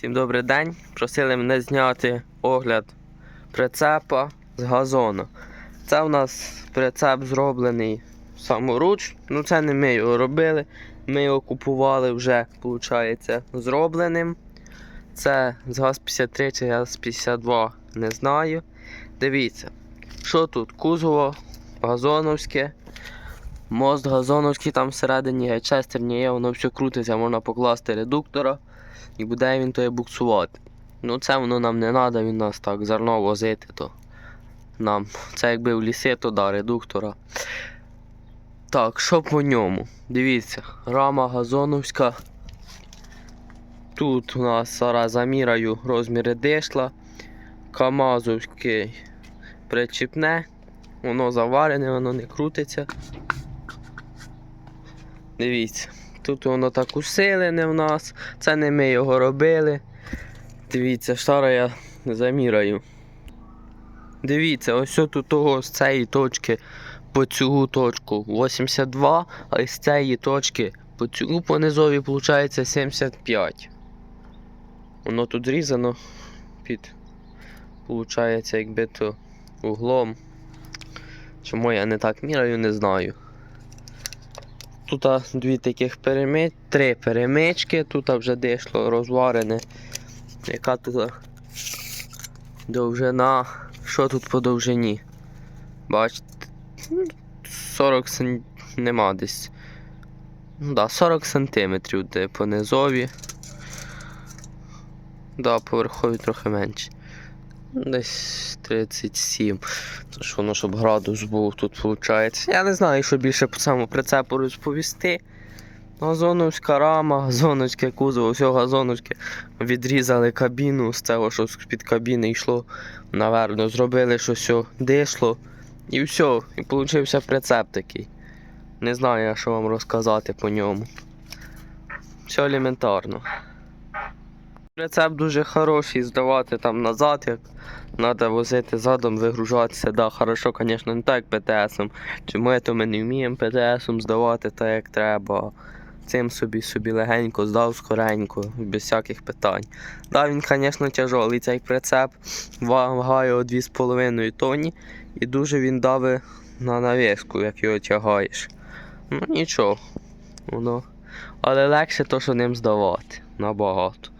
Всім добрий день. Просили мене зняти огляд прицепа з газону. Це у нас прицеп зроблений саморуч. Ну це не ми його робили. Ми його купували вже, виходить, зробленим. Це з ГАЗ-53 чи ГАЗ-52, не знаю. Дивіться, що тут? Кузово газоновське. Мост газоновський там всередині гайчестерні є, воно все крутиться, можна покласти редуктора і буде він то буксувати. Ну це воно нам не треба, він нас так зерно возити, то нам. Це якби в ліси, то да, редуктора. Так, що по ньому? Дивіться, рама газоновська. Тут у нас зараз заміряю розміри дишла. Камазовський причіпне. Воно заварене, воно не крутиться. Дивіться, тут воно так усилене в нас. Це не ми його робили. Дивіться, зараз я заміряю. Дивіться, ось тут того з цієї точки по цю точку 82, а з цієї точки по цю по низові виходить 75. Воно тут різано під, виходить, якби то углом. Чому я не так міряю, не знаю. Тут дві таких перемич... три перемички, тут вже дійшло розварене. Яка тут довжина? Що тут по довжині? Бачите? Ну, 40 см нема десь. Ну да, 40 сантиметрів де по низові. Да, поверхові трохи менше. Ну, Десь 37. То що воно, щоб градус був тут виходить. Я не знаю, що більше по цьому прицепу розповісти. Газоновська рама, газоновське кузово, все газоновське. Відрізали кабіну з цього, що з-під кабіни йшло наверно. Зробили, що все дишло. І все. І получився прицеп такий. Не знаю, що вам розказати по ньому. Все елементарно. Прицеп дуже хороший, здавати там назад, як треба возити задом, вигружатися. Да, хорошо, звісно, не так ПТСом. Чи ми то ми не вміємо ПТСом здавати так, як треба. Цим собі собі легенько здав скоренько, без всяких питань. Да, він, звісно, тяжолий цей прицеп, вагає 2,5 тонні і дуже він давить на навіску, як його тягаєш. Ну нічого, воно. Але легше то, що ним здавати набагато.